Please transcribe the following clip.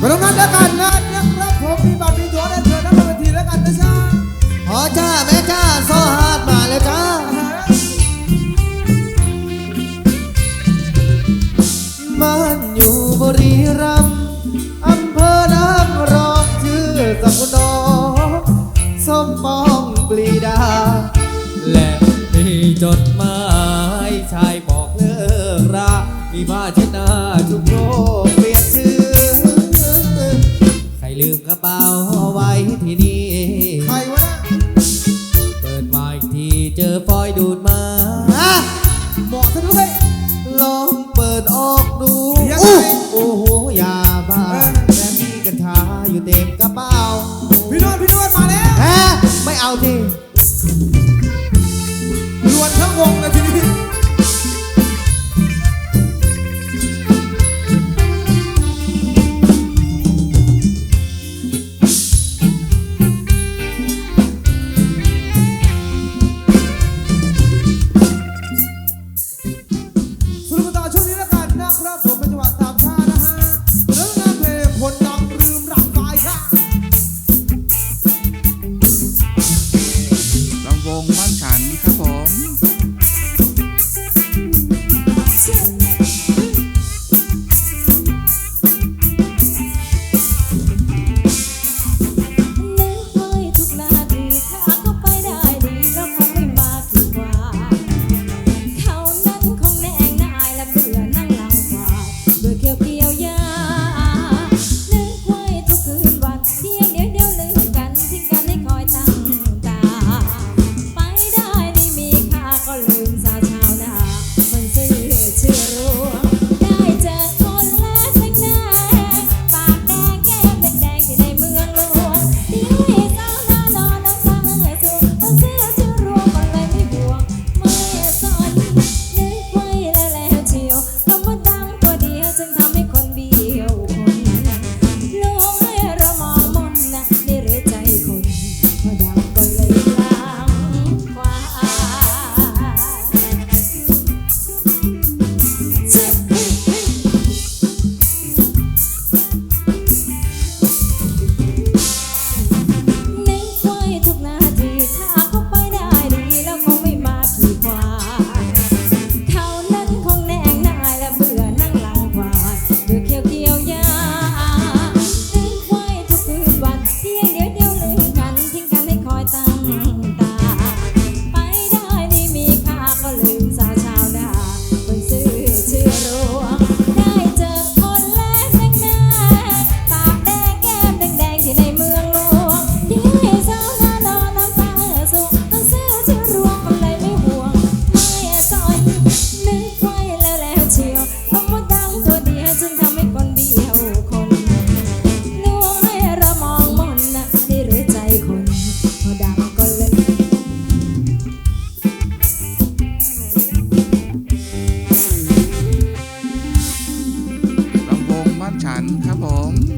มาตรงนั้แล้วกันนะนะครับผมมีบัตรมีตัวได้เถิดนั่าเป็ทีแล้วกันนะจ๊ะอ๋อจ้าแม่จ้าซอฮาดมาแล้วจ้าบ้านอยู่บริรัมอำเภอนางรองชื่อสกุลนองสมปองปลีดา และมีจดหมายชายบอกเลิกรามีผ้าเช็ด ลืมกระเป๋าไว้ที่นี่ ครับผม